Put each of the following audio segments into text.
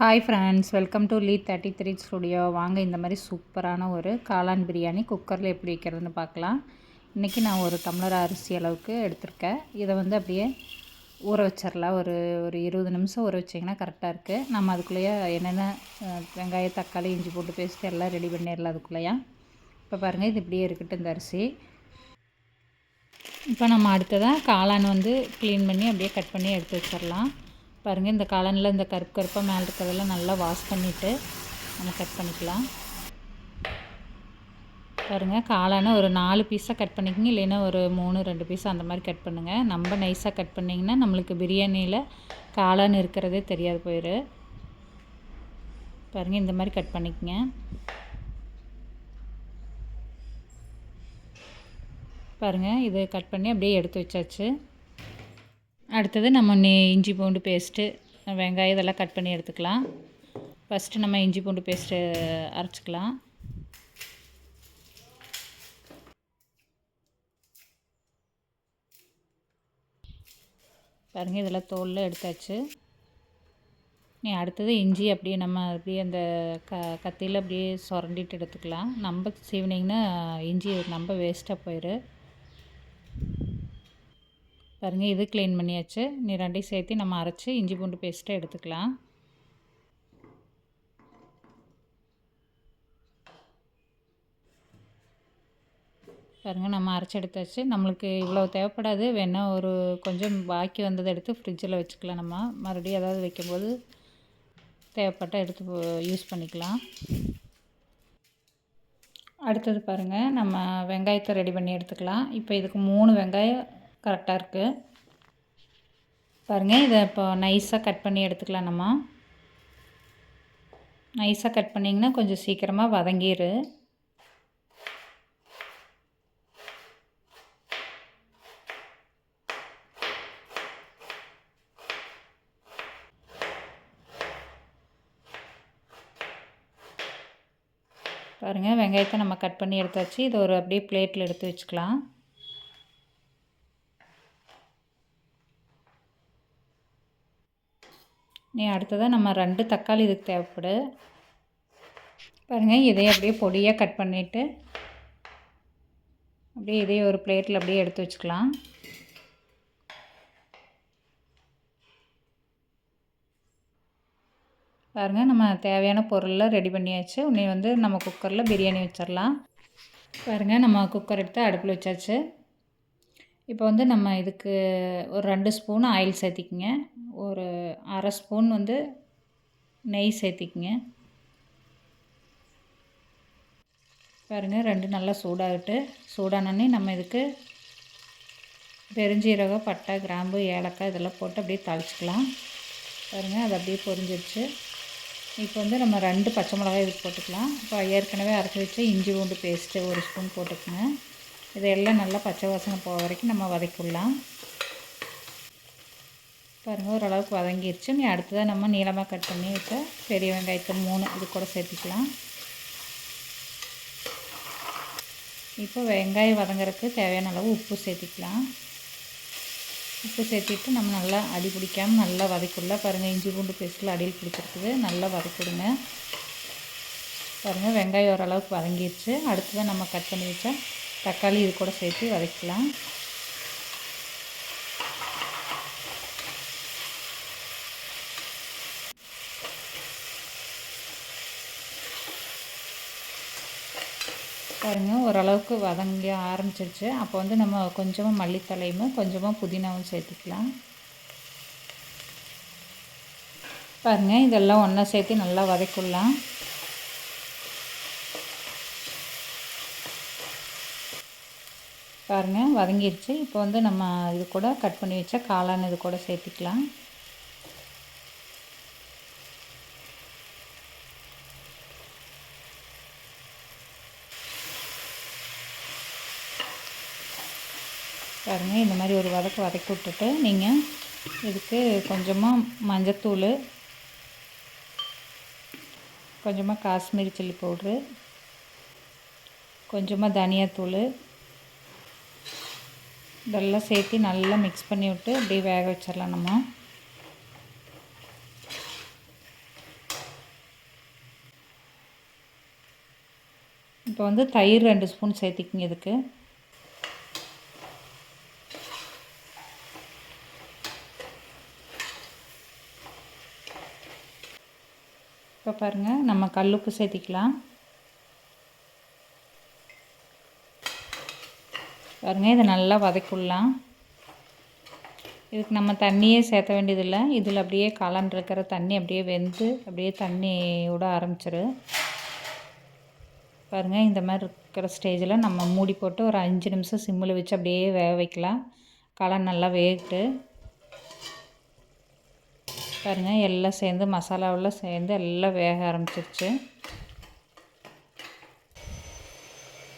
Hi friends welcome to lead thirty three studio வாங்க இந்த மாதிரி சூப்பரான ஒரு காளான் பிரியாணி குக்கரில் எப்படி வைக்கிறதுன்னு பார்க்கலாம். இன்றைக்கி நான் ஒரு டம்ளர் அரிசி அளவுக்கு எடுத்திருக்கேன். இதை வந்து அப்படியே ஊற வச்சிடலாம் ஒரு ஒரு இருபது நிமிஷம் ஊற வச்சிங்கன்னா கரெக்டாக இருக்குது நம்ம அதுக்குள்ளேயே என்னென்ன வெங்காயம் தக்காளி இஞ்சி போட்டு பேஸ்ட்டு எல்லாம் ரெடி பண்ணிடலாம் அதுக்குள்ளேயா. இப்போ பாருங்கள் இது இப்படியே இருக்கட்டும் இந்த அரிசி. இப்போ நம்ம அடுத்ததாக காளான் வந்து க்ளீன் பண்ணி அப்படியே கட் பண்ணி எடுத்து வச்சிடலாம் பாருங்கள் இந்த காலனில் இந்த கருப்பு கருப்பாக மேலே இருக்கிறதெல்லாம் நல்லா வாஷ் பண்ணிவிட்டு நம்ம கட் பண்ணிக்கலாம். பாருங்கள் காளானை ஒரு நாலு பீஸாக கட் பண்ணிக்கோங்க இல்லைன்னா ஒரு மூணு ரெண்டு பீஸ் அந்த மாதிரி கட் பண்ணுங்கள் நம்ம நைஸாக கட் பண்ணிங்கன்னா நம்மளுக்கு பிரியாணியில் காளான் இருக்கிறதே தெரியாது போயிரு. பாருங்கள் இந்த மாதிரி கட் பண்ணிக்கோங்க. பாருங்கள் இது கட் பண்ணி அப்படியே எடுத்து வச்சாச்சு. அடுத்தது நம்ம நே இஞ்சி பூண்டு பேஸ்ட்டு வெங்காயம் இதெல்லாம் கட் பண்ணி எடுத்துக்கலாம். ஃபஸ்ட்டு நம்ம இஞ்சி பூண்டு பேஸ்ட்டு அரைச்சிக்கலாம். பாருங்கள் இதெல்லாம் தோலில் எடுத்தாச்சு. நீ அடுத்தது இஞ்சி அப்படியே நம்ம அப்படியே அந்த க கத்தியில் அப்படியே சுரண்டிட்டு எடுத்துக்கலாம். நம்ம சீவனிங்கன்னா இஞ்சி நம்ம வேஸ்ட்டாக போயிடும் பாருங்கள் இது க்ளீன் பண்ணியாச்சு. நீ ரெண்டையும் சேர்த்து நம்ம அரைச்சி இஞ்சி பூண்டு பேஸ்ட்டை எடுத்துக்கலாம். பாருங்கள் நம்ம அரைச்சி எடுத்தாச்சு. நம்மளுக்கு இவ்வளோ தேவைப்படாது. வேணால் ஒரு கொஞ்சம் பாக்கி வந்ததை எடுத்து ஃப்ரிட்ஜில் வச்சுக்கலாம் நம்ம. மறுபடியும் ஏதாவது வைக்கும்போது தேவைப்பட்டால் எடுத்து யூஸ் பண்ணிக்கலாம். அடுத்தது பாருங்கள் நம்ம வெங்காயத்தை ரெடி பண்ணி எடுத்துக்கலாம். இப்போ இதுக்கு மூணு வெங்காயம் கரெக்டாக இருக்குது பாருங்கள் இதை இப்போ நைஸாக கட் பண்ணி எடுத்துக்கலாம் நம்ம. நைஸாக கட் பண்ணிங்கன்னா கொஞ்சம் சீக்கிரமாக வதங்கிடு பாருங்கள் வெங்காயத்தை நம்ம கட் பண்ணி எடுத்தாச்சு. இதை ஒரு அப்படியே பிளேட்டில் எடுத்து வச்சுக்கலாம். நீ அடுத்ததாக நம்ம ரெண்டு தக்காளி இதுக்கு தேவைப்படு. பாருங்கள் இதையே அப்படியே பொடியாக கட் பண்ணிவிட்டு அப்படியே இதே ஒரு பிளேட்டில் அப்படியே எடுத்து வச்சுக்கலாம். பாருங்கள் நம்ம தேவையான பொருளெலாம் ரெடி பண்ணியாச்சு. உன்னை வந்து நம்ம குக்கரில் பிரியாணி வச்சிடலாம் பாருங்கள் நம்ம குக்கர் எடுத்து அடுப்பில் வச்சாச்சு. இப்போ வந்து நம்ம இதுக்கு ஒரு ரெண்டு ஸ்பூன் ஆயில் சேர்த்திக்கிங்க. ஒரு அரை ஸ்பூன் வந்து நெய் சேர்த்திக்கிங்க. பாருங்கள் ரெண்டு நல்லா சூடாகிட்டு. சூடானோடனே நம்ம இதுக்கு பெருஞ்சீரகம் பட்டை கிராம்பு ஏலக்காய் இதெல்லாம் போட்டு அப்படியே தாளிச்சிக்கலாம். பாருங்கள் அது அப்படியே பொரிஞ்சிருச்சு. இப்போ வந்து நம்ம ரெண்டு பச்சை மிளகாய் இதுக்கு போட்டுக்கலாம். இப்போ ஏற்கனவே அரைச்சி வச்சு இஞ்சி பூண்டு பேஸ்ட்டு ஒரு ஸ்பூன் போட்டுக்கோங்க. இதையெல்லாம் நல்லா பச்சை வாசனை போக வரைக்கும் நம்ம வதக்கிடலாம். பாருங்கள் ஓரளவுக்கு வதங்கிருச்சு. நீ அடுத்ததாக நம்ம நீளமாக கட் பண்ணி வச்ச பெரிய வெங்காயத்தை மூணு இது கூட சேர்த்துக்கலாம். இப்போ வெங்காயம் வதங்குறதுக்கு தேவையான அளவு உப்பு சேர்த்திக்கலாம். உப்பு சேர்த்திட்டு நம்ம நல்லா அடி பிடிக்காமல் நல்லா வதக்கிடலாம். பாருங்கள் இஞ்சி பூண்டு பேஸ்ட்டில் அடியில் பிடிச்சிருக்குது. நல்லா வதக்கிடுங்க. பாருங்கள் வெங்காயம் ஓரளவுக்கு வதங்கிடுச்சு அடுத்ததான் நம்ம கட் பண்ணி வச்சா தக்காளி இது கூட சேர்த்து வதக்கலாம். பாருங்கள் ஓரளவுக்கு வதங்க ஆரம்பிச்சிருச்சு. அப்போ வந்து நம்ம கொஞ்சமாக மல்லித்தலையும் கொஞ்சமாக புதினாவும் சேர்த்துக்கலாம். பாருங்கள் இதெல்லாம் ஒன்றா சேர்த்து நல்லா வதக்கிடலாம் பாருங்கள் வதங்கிடுச்சு. இப்போ வந்து நம்ம இது கூட கட் பண்ணி வச்சா காளான் இது கூட சேர்த்துக்கலாம். பாருங்கள் இந்த மாதிரி ஒரு வதக்கு வதக்கி விட்டுட்டு நீங்கள் இதுக்கு கொஞ்சமாக மஞ்சத்தூள் கொஞ்சமாக காஷ்மீரி சில்லி பவுட்ரு கொஞ்சமாக தனியாத்தூள் இதெல்லாம் சேர்த்து நல்லா மிக்ஸ் பண்ணி விட்டு அப்படியே வேக வச்சிடலாம் நம்ம. இப்போ வந்து தயிர் ரெண்டு ஸ்பூன் சேர்த்திக்கிங்க இதுக்கு. இப்போ பாருங்கள் நம்ம கல்லுப்பு சேர்த்திக்கலாம். பாருங்கள் இதை நல்லா வதக்கிடலாம். இதுக்கு நம்ம தண்ணியே சேர்த்த வேண்டியதில்லை. இதில் அப்படியே கலந்துருக்கிற தண்ணி அப்படியே வெந்து அப்படியே தண்ணி விட ஆரம்பிச்சிரு. பாருங்கள் இந்த மாதிரி இருக்கிற ஸ்டேஜில் நம்ம மூடி போட்டு ஒரு அஞ்சு நிமிஷம் சிம்மில் வச்சு அப்படியே வேக வைக்கலாம். காளான் நல்லா வேகட்டு பாருங்கள் எல்லாம் சேர்ந்து மசாலாவெல்லாம் சேர்ந்து எல்லாம் வேக ஆரம்பிச்சிருச்சு.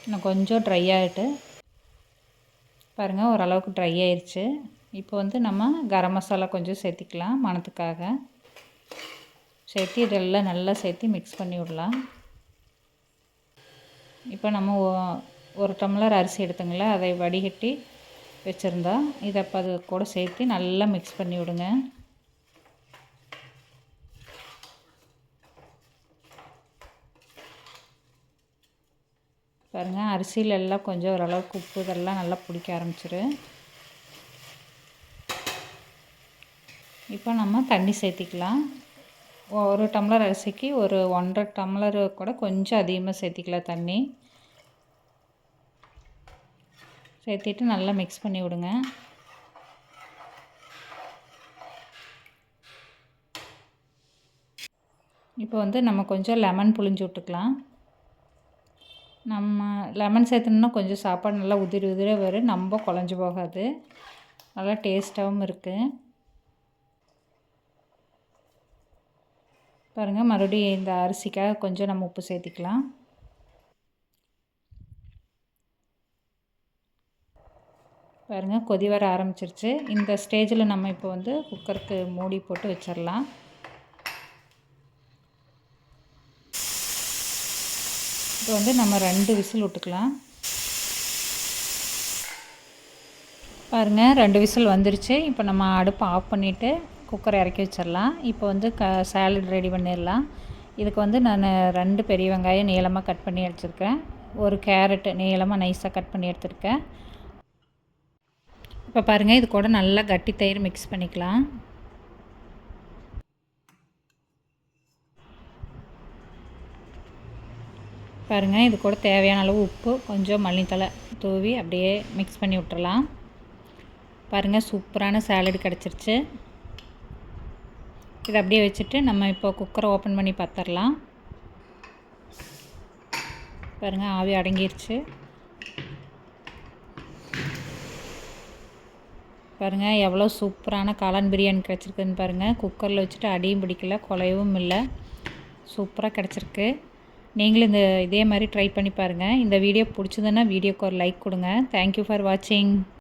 இன்னும் கொஞ்சம் ட்ரை ஆகிட்டு பாருங்கள் ஓரளவுக்கு ட்ரை ஆயிடுச்சு இப்போ வந்து நம்ம கரம் மசாலா கொஞ்சம் சேர்த்திக்கலாம் மணத்துக்காக. சேர்த்து இதெல்லாம் நல்லா சேர்த்து மிக்ஸ் பண்ணி விடலாம். இப்போ நம்ம ஒரு டம்ளர் அரிசி எடுத்துங்களா அதை வடிகட்டி வச்சுருந்தா இதை அப்போ அது கூட சேர்த்து நல்லா மிக்ஸ் பண்ணி விடுங்க. பாருங்கள் அரிசியில் எல்லாம் கொஞ்சம் ஓரளவுக்கு உப்பு இதெல்லாம் நல்லா பிடிக்க ஆரம்பிச்சிரு. இப்போ நம்ம தண்ணி சேர்த்திக்கலாம். ஒரு டம்ளர் அரிசிக்கு ஒரு ஒன்றரை டம்ளர் கூட கொஞ்சம் அதிகமாக சேர்த்திக்கலாம் தண்ணி. சேர்த்திட்டு நல்லா மிக்ஸ் பண்ணி விடுங்க. இப்போ வந்து நம்ம கொஞ்சம் லெமன் புளிஞ்சு விட்டுக்கலாம். நம்ம லெமன் சேர்த்துனோன்னா கொஞ்சம் சாப்பாடு நல்லா உதிரி உதிரியாக வரும். ரொம்ப குழஞ்சி போகாது. நல்லா டேஸ்ட்டாகவும் இருக்குது பாருங்கள் மறுபடியும் இந்த அரிசிக்காக கொஞ்சம் நம்ம உப்பு சேர்த்திக்கலாம். பாருங்கள் கொதி வர ஆரம்பிச்சிருச்சு. இந்த ஸ்டேஜில் நம்ம இப்போ வந்து குக்கருக்கு மூடி போட்டு வச்சிடலாம் இப்போ வந்து நம்ம ரெண்டு விசில் விட்டுக்கலாம். பாருங்கள் ரெண்டு விசில் வந்துருச்சு. இப்போ நம்ம அடுப்பை ஆஃப் பண்ணிவிட்டு குக்கரை இறக்கி வச்சிடலாம். இப்போ வந்து க சாலட் ரெடி பண்ணிடலாம். இதுக்கு வந்து நான் ரெண்டு பெரிய வெங்காயம் நீளமாக கட் பண்ணி வச்சுருக்கேன் ஒரு கேரட்டு நீளமாக நைஸாக கட் பண்ணி எடுத்துருக்கேன். இப்போ பாருங்கள் இது கூட நல்லா கட்டி தயிர் மிக்ஸ் பண்ணிக்கலாம். பாருங்கள் இது கூட தேவையான அளவு உப்பு கொஞ்சம் மல்லித்தலை தூவி அப்படியே மிக்ஸ் பண்ணி விட்டுறலாம். பாருங்கள் சூப்பரான சாலடு கிடச்சிருச்சு. இதை அப்படியே வச்சுட்டு நம்ம இப்போ குக்கரை ஓப்பன் பண்ணி பார்த்துடலாம் பாருங்கள் ஆவி அடங்கிருச்சு. பாருங்கள் எவ்வளோ சூப்பரான காளான் பிரியாணி கிடச்சிருக்குன்னு பாருங்கள் குக்கரில் வச்சுட்டு அடியும் பிடிக்கல குலையவும் இல்லை. சூப்பராக கிடச்சிருக்கு. நீங்களும் இந்த இதே மாதிரி ட்ரை பண்ணி பாருங்கள் இந்த வீடியோ பிடிச்சதுன்னா வீடியோக்கு ஒரு லைக் கொடுங்க. தேங்க்யூ ஃபார் வாட்சிங்